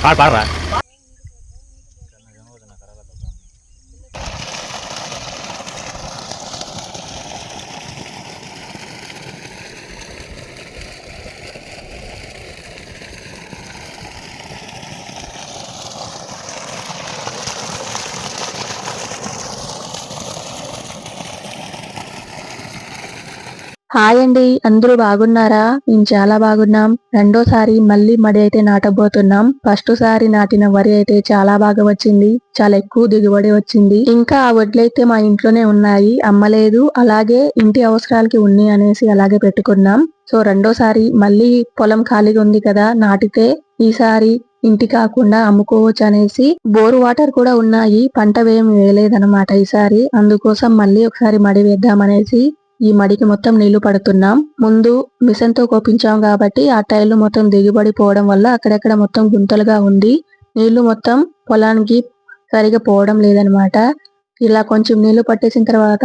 八十八块 hi అండి. అందరూ బాగున్నారా? మేము చాలా బాగున్నాం. రెండోసారి మళ్ళీ మడి అయితే నాటబోతున్నాం. ఫస్ట్ సారి నాటిన వరి అయితే చాలా బాగా వచ్చింది. చాలా ఎక్కువ దిగుబడి వచ్చింది. ఇంకా ఆ వడ్లైతే మా ఇంట్లోనే ఉన్నాయి. అమ్మలేదు. అలాగే ఇంటి అవసరాలకి ఉన్నాయి అనేసి అలాగే పెట్టుకున్నాం. సో రెండోసారి మళ్ళీ పొలం ఖాళీగా ఉంది కదా నాటితే ఈసారి ఇంటి కాకుండా అమ్ముకోవచ్చు అనేసి బోర్ వాటర్ కూడా ఉన్నాయి. పంట వేయం వేయలేదన్నమాట ఈసారి. అందుకోసం మళ్ళీ ఒకసారి మడి వేద్దామనేసి ఈ మడికి మొత్తం నీళ్ళు పడుతున్నాం. ముందు మిషన్తో కోపించాం కాబట్టి ఆ టైర్లు మొత్తం దిగుబడిపోవడం వల్ల అక్కడక్కడ మొత్తం గుంతలుగా ఉంది. నీళ్ళు మొత్తం పొలానికి సరిగా పోవడం లేదనమాట ఇలా కొంచెం నీళ్ళు పట్టేసిన తర్వాత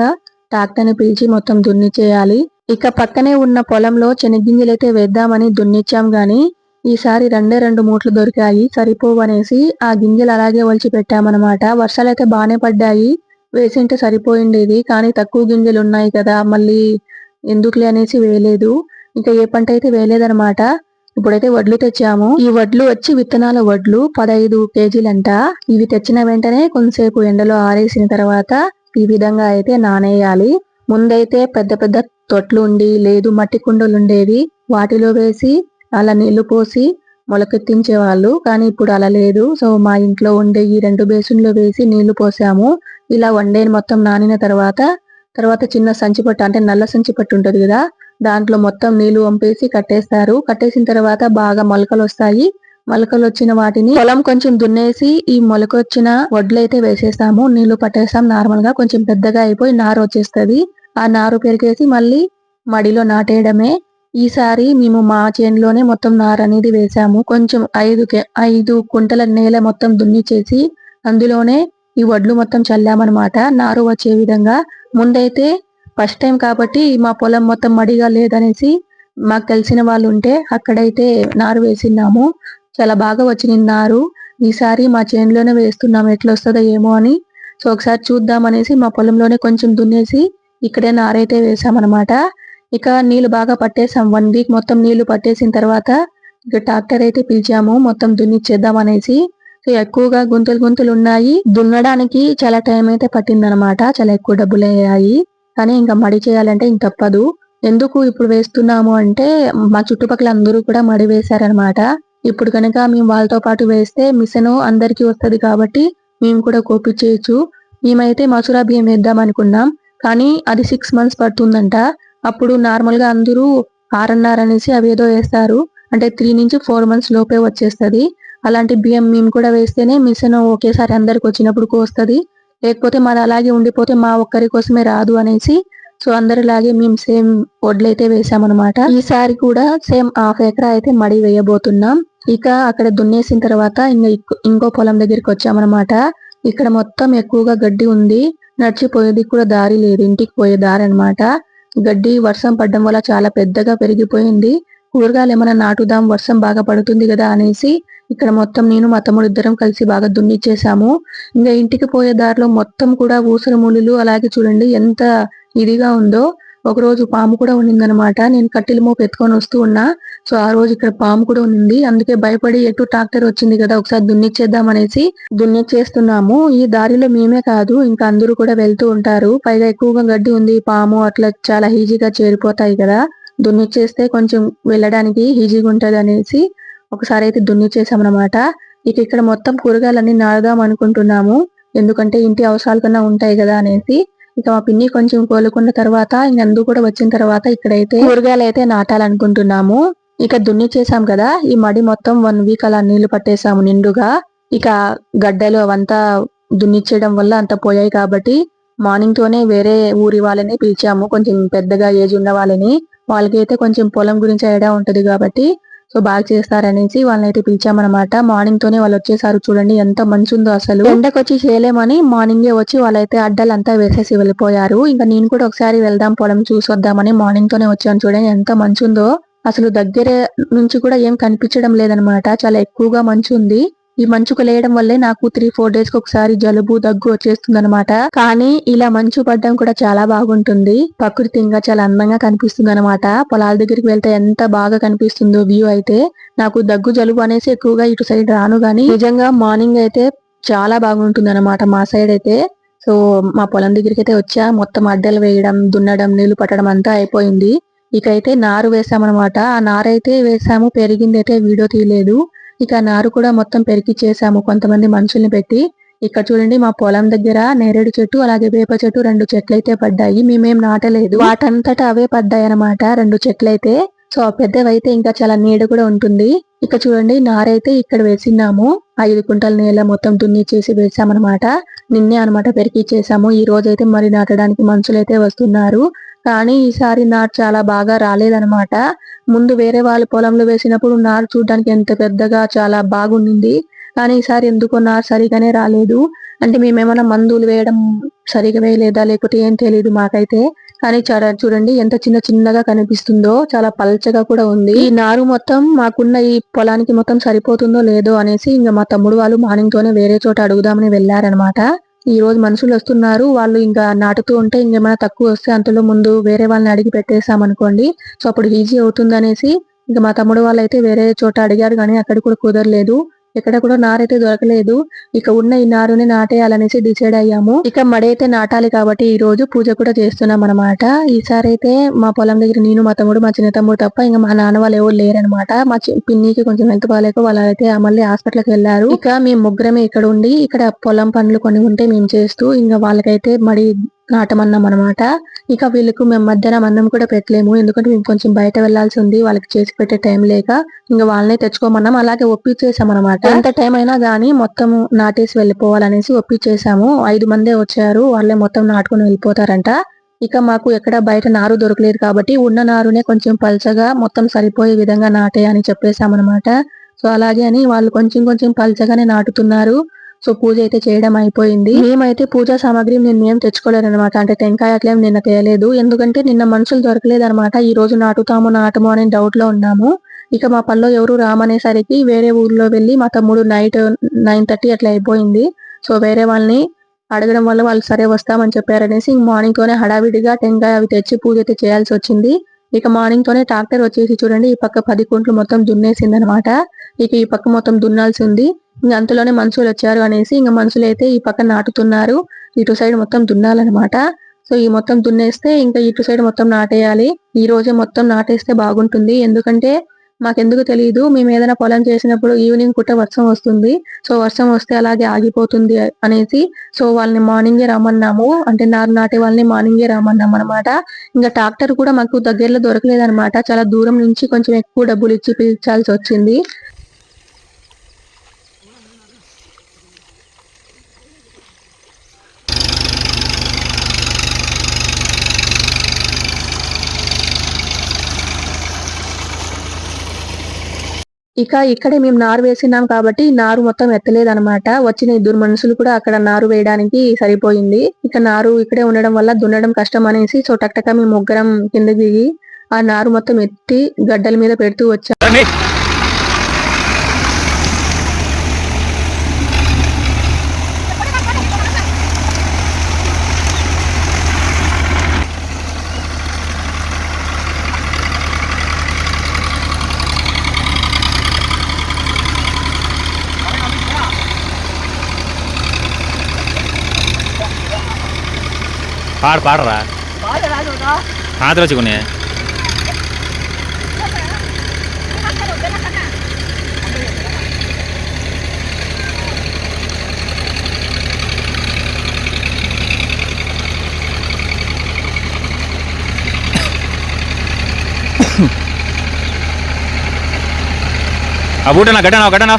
ట్రాక్టర్ని పిలిచి మొత్తం దున్నిచేయాలి ఇక పక్కనే ఉన్న పొలంలో చెనిగ్గింజలైతే అయితే వేద్దామని దున్నిచ్చాం గాని ఈసారి రెండే రెండు మూట్లు దొరికాయి. సరిపోవు అనేసి ఆ గింజలు అలాగే వలిచి పెట్టామన్నమాట వర్షాలు అయితే బాగానే పడ్డాయి. వేసింటే సరిపోయిండేది కానీ తక్కువ గింజలు ఉన్నాయి కదా మళ్ళీ ఎందుకులే అనేసి వేయలేదు. ఇంకా ఏ పంట అయితే వేయలేదనమాట ఇప్పుడైతే వడ్లు తెచ్చాము. ఈ వడ్లు వచ్చి విత్తనాల వడ్లు పదహైదు కేజీలంట. ఇవి తెచ్చిన వెంటనే కొంతసేపు ఎండలో ఆరేసిన తర్వాత ఈ విధంగా అయితే నానేయాలి. ముందైతే పెద్ద పెద్ద తొట్లు ఉండి లేదు మట్టి కుండలు ఉండేవి వాటిలో వేసి అలా నీళ్ళు పోసి మొలకెత్తించే వాళ్ళు కానీ ఇప్పుడు అలా లేదు. సో మా ఇంట్లో ఉండే ఈ రెండు బేసిన్లో వేసి నీళ్ళు పోసాము. ఇలా వండేని మొత్తం నానిన తర్వాత తర్వాత చిన్న సంచి పట్టు అంటే నల్ల సంచి పట్టు కదా దాంట్లో మొత్తం నీళ్ళు వంపేసి కట్టేస్తారు. కట్టేసిన తర్వాత బాగా మొలకలు వస్తాయి. మొలకలు వచ్చిన వాటిని పొలం కొంచెం దున్నేసి ఈ మొలకొచ్చిన వడ్లు అయితే వేసేస్తాము. నీళ్ళు పట్టేస్తాం నార్మల్గా కొంచెం పెద్దగా అయిపోయి నారు వచ్చేస్తుంది. ఆ నారు పెరిగేసి మళ్ళీ మడిలో నాటేయడమే. ఈసారి మేము మా చేనులోనే మొత్తం నార అనేది వేసాము. కొంచెం ఐదు కే- ఐదు కుంటల నేల మొత్తం దున్ని చేసి అందులోనే ఈ వడ్లు మొత్తం చల్లామన్నమాట. నారు వచ్చే విధంగా ముందైతే ఫస్ట్ టైం కాబట్టి మా పొలం మొత్తం మడిగా లేదనేసి మాకు తెలిసిన వాళ్ళు ఉంటే అక్కడైతే నారు వేసినాము చాలా బాగా వచ్చింది నారు. ఈసారి మా చేనులోనే వేస్తున్నాము. ఎట్లా వస్తుందో ఏమో అని సో ఒకసారి చూద్దామనేసి మా పొలంలోనే కొంచెం దున్నేసి ఇక్కడే నారైతే వేసామన్నమాట. ఇక నీళ్ళు బాగా పట్టేసాం వన్ వీక్ మొత్తం నీళ్ళు పట్టేసిన తర్వాత ఇక ట్రాక్టర్ అయితే పిలిచాము. మొత్తం దున్నిచ్చేద్దాం అనేసి సో ఎక్కువగా గుంతలు గుంతలు ఉన్నాయి. దున్నడానికి చాలా టైం అయితే పట్టిందనమాట. చాలా ఎక్కువ డబ్బులు అయ్యాయి. కానీ ఇంకా మడి చేయాలంటే ఇంక తప్పదు. ఎందుకు ఇప్పుడు వేస్తున్నాము అంటే మా చుట్టుపక్కల అందరూ కూడా మడి వేశారనమాట. ఇప్పుడు కనుక మేము వాళ్ళతో పాటు వేస్తే మిషన్ అందరికీ వస్తది కాబట్టి మేము కూడా కోపించేయచ్చు మేమైతే మసూరా బియ్యం వేద్దాం అనుకున్నాం. కానీ అది సిక్స్ మంత్స్ పడుతుందంట. అప్పుడు నార్మల్గా అందరూ ఆర్ఎన్ఆర్ అనేసి అవి ఏదో వేస్తారు. అంటే త్రీ నుంచి ఫోర్ మంత్స్ లోపే వచ్చేస్తది. అలాంటి బియ్యం మేము కూడా వేస్తేనే మిషన్ ఒకేసారి అందరికి వచ్చినప్పుడు కోస్తుంది. లేకపోతే మాది అలాగే ఉండిపోతే మా ఒక్కరి కోసమే రాదు అనేసి సో అందరిలాగే మేము సేమ్ వడ్లు అయితే వేసామన్నమాట. ఈసారి కూడా సేమ్ హాఫ్ ఎకరా అయితే మడి వేయబోతున్నాం. ఇక అక్కడ దున్నేసిన తర్వాత ఇంకా ఇంకో పొలం దగ్గరికి వచ్చామన్నమాట. ఇక్కడ మొత్తం ఎక్కువగా గడ్డి ఉంది. నడిచిపోయేది కూడా దారి లేదు. ఇంటికి పోయే దారి అన్నమాట. గడ్డి వర్షం పడడం వల్ల చాలా పెద్దగా పెరిగిపోయింది. కూరగాయలు ఏమైనా నాటుదాం వర్షం బాగా పడుతుంది కదా అనేసి ఇక్కడ మొత్తం నేను మా తమ్ముడు ఇద్దరం కలిసి బాగా దున్నిచ్చేసాము ఇంకా ఇంటికి పోయే దారిలో మొత్తం కూడా ఊసర ముళ్ళు అలాగే చూడండి ఎంత ఇదిగా ఉందో. ఒక రోజు పాము కూడా ఉన్నిందనమాట నేను కట్టెల మోపు ఎత్తుకొని వస్తూ ఉన్నా. సో ఆ రోజు ఇక్కడ పాము కూడా ఉంది అందుకే భయపడి ఎటు ట్రాక్టర్ వచ్చింది కదా ఒకసారి దున్నిచ్చేద్దాం అనేసి దున్నిచ్చేస్తున్నాము. ఈ దారిలో మేమే కాదు ఇంకా అందరూ కూడా వెళ్తూ ఉంటారు. పైగా ఎక్కువగా గడ్డి ఉంది పాము అట్లా చాలా ఈజీగా చేరిపోతాయి కదా. దున్నిచ్చేస్తే కొంచెం వెళ్ళడానికి ఈజీగా ఉంటది అనేసి ఒకసారి అయితే దున్నిచ్చేసామన్నమాట. ఇక ఇక్కడ మొత్తం కూరగాయలన్నీ నాడదాం అనుకుంటున్నాము. ఎందుకంటే ఇంటి అవసరాల కన్నా ఉంటాయి కదా అనేసి ఇక మా పిన్ని కొంచెం కోలుకున్న తర్వాత ఇంక కూడా వచ్చిన తర్వాత ఇక్కడైతే కూరగాయలు అయితే నాటాలనుకుంటున్నాము. ఇక దున్ని చేసాం కదా ఈ మడి మొత్తం వన్ వీక్ అలా నీళ్ళు పట్టేసాము నిండుగా. ఇక గడ్డలు అవంతా దున్నిచ్చేయడం వల్ల అంత పోయాయి కాబట్టి మార్నింగ్ తోనే వేరే ఊరి వాళ్ళని పిలిచాము. కొంచెం పెద్దగా ఏజ్ ఉన్న వాళ్ళని. వాళ్ళకి అయితే కొంచెం పొలం గురించి ఐడియా ఉంటది కాబట్టి సో బాగా చేస్తారనేసి వాళ్ళని అయితే పిలిచామన్నమాట. మార్నింగ్ తోనే వాళ్ళు వచ్చేసారు చూడండి ఎంత మంచి ఉందో అసలు. ఎండకు వచ్చి చేయలేమని మార్నింగే వచ్చి వాళ్ళైతే అడ్డలంతా వేసేసి వెళ్ళిపోయారు. ఇంకా నేను కూడా ఒకసారి వెళ్దాం పొలం చూసి వద్దామని మార్నింగ్ తోనే వచ్చాను చూడండి ఎంత మంచి ఉందో అసలు దగ్గర నుంచి కూడా ఏం కనిపించడం లేదనమాట చాలా ఎక్కువగా మంచు ఉంది ఈ మంచుకు లేయడం వల్లే నాకు త్రీ ఫోర్ డేస్కి ఒకసారి జలుబు దగ్గు వచ్చేస్తుంది అనమాట కానీ ఇలా మంచు పడ్డం కూడా చాలా బాగుంటుంది. ప్రకృతి ఇంకా చాలా అందంగా కనిపిస్తుంది అనమాట పొలాల దగ్గరికి వెళ్తే ఎంత బాగా కనిపిస్తుందో వ్యూ అయితే. నాకు దగ్గు జలుబు అనేసి ఎక్కువగా ఇటు సైడ్ రాను గాని నిజంగా మార్నింగ్ అయితే చాలా బాగుంటుంది అనమాట మా సైడ్ అయితే. సో మా పొలం దగ్గరికి అయితే వచ్చా. మొత్తం అడ్డలు వేయడం దున్నడం నీళ్ళు పట్టడం అంతా అయిపోయింది. ఇక అయితే నారు వేసామన్నమాట. ఆ నారైతే వేసాము. పెరిగింది అయితే వీడియో తీయలేదు. ఇక నారు కూడా మొత్తం పెరిగిచ్చేసాము కొంతమంది మనుషుల్ని పెట్టి ఇక్కడ చూడండి మా పొలం దగ్గర నేరేడు చెట్టు అలాగే వేప చెట్టు రెండు చెట్లు అయితే పడ్డాయి. మేమేం నాటలేదు. వాటంతటా అవే పడ్డాయి అనమాట రెండు చెట్లయితే సో పెద్దవైతే ఇంకా చాలా నీడ కూడా ఉంటుంది. ఇక్కడ చూడండి నారైతే ఇక్కడ వేసినాము ఐదు కుంటల నేల మొత్తం దున్ని చేసి వేసామన్నమాట నిన్నే అనమాట పెరికిచ్చేసాము. ఈ రోజు అయితే మరి నాటడానికి మనుషులు అయితే వస్తున్నారు. కానీ ఈసారి నాటు చాలా బాగా రాలేదనమాట ముందు వేరే వాళ్ళ పొలంలో వేసినప్పుడు నారు చూడడానికి ఎంత పెద్దగా చాలా బాగుండింది. కానీ ఈసారి ఎందుకో నారు సరిగానే రాలేదు. అంటే మేమేమైనా మందులు వేయడం సరిగా వేయలేదా లేకపోతే ఏం తెలియదు మాకైతే. కానీ చాలా చూడండి ఎంత చిన్న చిన్నగా కనిపిస్తుందో చాలా పల్చగా కూడా ఉంది. ఈ నారు మొత్తం మాకున్న ఈ పొలానికి మొత్తం సరిపోతుందో లేదో అనేసి ఇంకా మా తమ్ముడు వాళ్ళు మార్నింగ్ తోనే వేరే చోట అడుగుదామని వెళ్ళారనమాట ఈ రోజు మనుషులు వస్తున్నారు వాళ్ళు ఇంకా నాటుతూ ఉంటే ఇంకేమైనా తక్కువ వస్తే అంతలో ముందు వేరే వాళ్ళని అడిగి పెట్టేసామనుకోండి సో అప్పుడు ఈజీ అవుతుంది అనేసి ఇంకా మా తమ్ముడు వాళ్ళు అయితే వేరే చోట అడిగారు కానీ అక్కడ కూడా కుదరలేదు. ఎక్కడ కూడా నారైతే దొరకలేదు. ఇక ఉన్న ఈ నారుని నాటేయాలనేసి డిసైడ్ అయ్యాము. ఇక మడి అయితే నాటాలి కాబట్టి ఈ రోజు పూజ కూడా చేస్తున్నాం అనమాట ఈసారి అయితే మా పొలం దగ్గర నేను మా తమ్ముడు మా చిన్న తమ్ముడు తప్ప ఇంకా మా నాన్న వాళ్ళు ఎవరు లేరనమాట మా పిన్నికి కొంచెం ఎంత బాగాలేక వాళ్ళైతే మళ్ళీ హాస్పిటల్కి వెళ్ళారు. ఇక మేము ముగ్గురమే ఇక్కడ ఉండి ఇక్కడ పొలం పనులు కొన్ని ఉంటే మేము చేస్తూ ఇంకా వాళ్ళకైతే మడి నాటమన్నాం అనమాట ఇక వీళ్ళకు మేము మధ్యాహ్నం అన్నం కూడా పెట్టలేము. ఎందుకంటే మేము కొంచెం బయట వెళ్ళాల్సి ఉంది. వాళ్ళకి చేసి పెట్టే టైం లేక ఇంకా వాళ్ళనే తెచ్చుకోమన్నాం. అలాగే ఒప్పించేసాం అనమాట ఎంత టైం అయినా గానీ మొత్తం నాటేసి వెళ్ళిపోవాలనేసి ఒప్పించేసాము ఐదు మందే వచ్చారు. వాళ్ళే మొత్తం నాటుకుని వెళ్ళిపోతారంట. ఇక మాకు ఎక్కడ బయట నారు దొరకలేదు కాబట్టి ఉన్న నారునే కొంచెం పల్చగా మొత్తం సరిపోయే విధంగా నాటే అని చెప్పేసామన్నమాట సో అలాగే అని వాళ్ళు కొంచెం కొంచెం పల్చగానే నాటుతున్నారు. సో పూజ అయితే చేయడం అయిపోయింది. మేమైతే పూజా సామాగ్రి నిన్న ఏం తెచ్చుకోలేదు అనమాట అంటే టెంకాయ అట్లేం నిన్న తేయలేదు ఎందుకంటే నిన్న మనుషులు దొరకలేదు అనమాట ఈ రోజు నాటుతాము నాటము అనే డౌట్లో ఉన్నాము. ఇక మా పనిలో ఎవరు రామనేసరికి వేరే ఊర్లో వెళ్ళి మా తమ్ముడు నైట్ నైన్ థర్టీ అట్లా అయిపోయింది. సో వేరే వాళ్ళని అడగడం వల్ల వాళ్ళు సరే వస్తామని చెప్పారనేసి మార్నింగ్ తోనే హడావిడిగా టెంకాయ అవి తెచ్చి పూజ అయితే చేయాల్సి వచ్చింది. ఇక మార్నింగ్ తోనే ట్రాక్టర్ వచ్చేసి చూడండి ఈ పక్క పది కుంట్లు మొత్తం దున్నేసింది అనమాట ఇక ఈ పక్క మొత్తం దున్నాల్సి ఉంది ఇంకా అంతలోనే మనుషులు వచ్చారు అనేసి ఇంకా మనుషులు అయితే ఈ పక్క నాటుతున్నారు. ఇటు సైడ్ మొత్తం దున్నాలన్నమాట. సో ఈ మొత్తం దున్నేస్తే ఇంకా ఇటు సైడ్ మొత్తం నాటేయాలి. ఈ రోజే మొత్తం నాటేస్తే బాగుంటుంది. ఎందుకంటే మాకెందుకు తెలియదు మేము ఏదైనా పొలం చేసినప్పుడు ఈవినింగ్ పూట వర్షం వస్తుంది. సో వర్షం వస్తే అలాగే ఆగిపోతుంది అనేసి సో వాళ్ళని మార్నింగే రమ్మన్నాము. అంటే నారు నాటే వాళ్ళని మార్నింగే రమ్మన్నాం అనమాట ఇంకా ట్రాక్టర్ కూడా మాకు దగ్గరలో దొరకలేదన్నమాట. చాలా దూరం నుంచి కొంచెం ఎక్కువ డబ్బులు ఇచ్చి పిలిచాల్సి వచ్చింది. ఇక ఇక్కడే మేము నారు వేసినాం కాబట్టి నారు మొత్తం ఎత్తలేదనమాట వచ్చిన ఇద్దరు మనుషులు కూడా అక్కడ నారు వేయడానికి సరిపోయింది. ఇక నారు ఇక్కడే ఉండడం వల్ల దున్నడం కష్టం అనేసి సో టక్టక మేము ముగ్గురం కింద దిగి ఆ నారు మొత్తం ఎత్తి గడ్డల మీద పెడుతూ వచ్చాం. రండి పాడు పాడరా ఆతలు వచ్చి కొన్ని ఆ బూటనా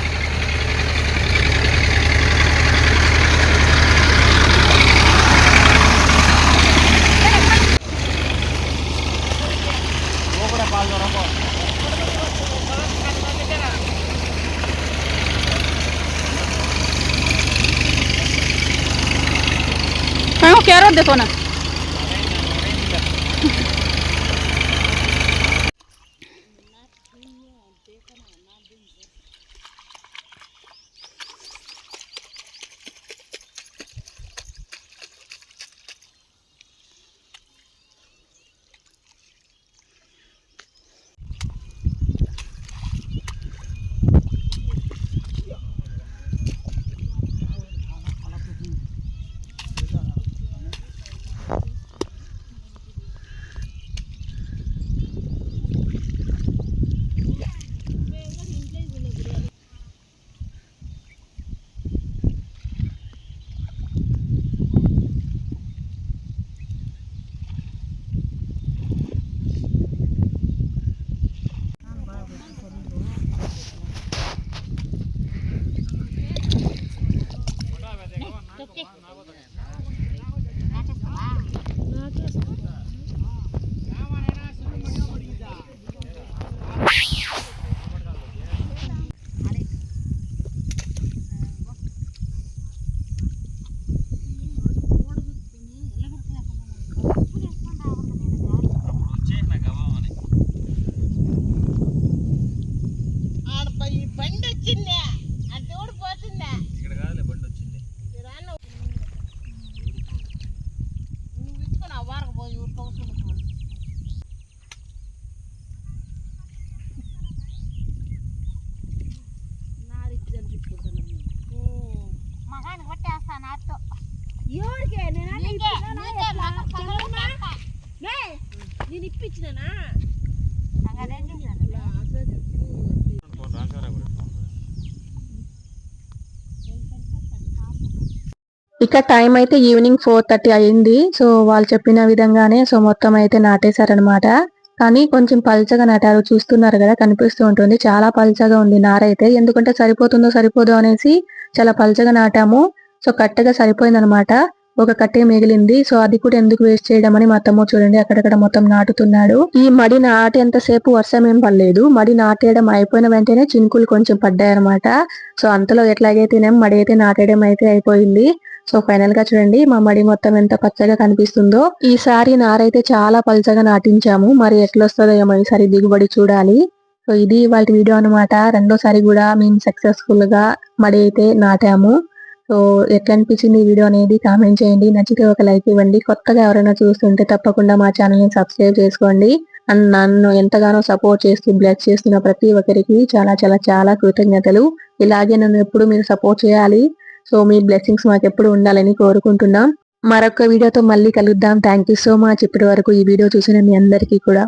¿Qué arroz de zona? ఇక టైం అయితే ఈవినింగ్ ఫోర్ థర్టీ అయింది. సో వాళ్ళు చెప్పిన విధంగానే సో మొత్తం అయితే నాటేశారనమాట కానీ కొంచెం పల్చగా నాటారు. చూస్తున్నారు కదా కనిపిస్తూ ఉంటుంది. చాలా పల్చగా ఉంది నారైతే. ఎందుకంటే సరిపోతుందో సరిపోదో అనేసి చాలా పల్చగా నాటాము. సో కట్టగా సరిపోయిందనమాట. ఒక కట్టే మిగిలింది. సో అది కూడా ఎందుకు వేస్ట్ చేయడం అని మా తమ్ముడు చూడండి. అక్కడక్కడ మొత్తం నాటుతున్నాడు. ఈ మడి నాటేంతసేపు వర్షం ఏం పడలేదు. మడి నాటేయడం అయిపోయిన వెంటనే చినుకులు కొంచెం పడ్డాయన్నమాట సో అంతలో ఎట్లాగైతేనేం మడి అయితే నాటేయడం అయితే అయిపోయింది. సో ఫైనల్గా చూడండి మా మడి మొత్తం ఎంత పచ్చగా కనిపిస్తుందో. ఈసారి నారైతే చాలా పల్చగా నాటించాము. మరి ఎట్లొస్తుందో ఏమో ఈసారి దిగుబడి చూడాలి. సో ఇది వాళ్ళ వీడియో అన్నమాట. రెండోసారి కూడా మేము సక్సెస్ఫుల్గా మడి అయితే నాటాము. సో ఎట్లా అనిపించింది ఈ వీడియో అనేది కామెంట్ చేయండి. నచ్చితే ఒక లైక్ ఇవ్వండి. కొత్తగా ఎవరైనా చూస్తుంటే తప్పకుండా మా ఛానల్ని సబ్స్క్రైబ్ చేసుకోండి. అండ్ నన్ను ఎంతగానో సపోర్ట్ చేస్తూ బ్లెస్ చేస్తున్న ప్రతి ఒక్కరికి చాలా చాలా చాలా కృతజ్ఞతలు. ఇలాగే నన్ను ఎప్పుడు మీరు సపోర్ట్ చేయాలి. సో మీ బ్లెస్సింగ్స్ మాకు ఎప్పుడు ఉండాలని కోరుకుంటున్నాం. మరొక వీడియోతో మళ్ళీ కలుద్దాం. Thank you so much. ఇప్పటి వరకు ఈ వీడియో చూసిన మీ అందరికీ కూడా.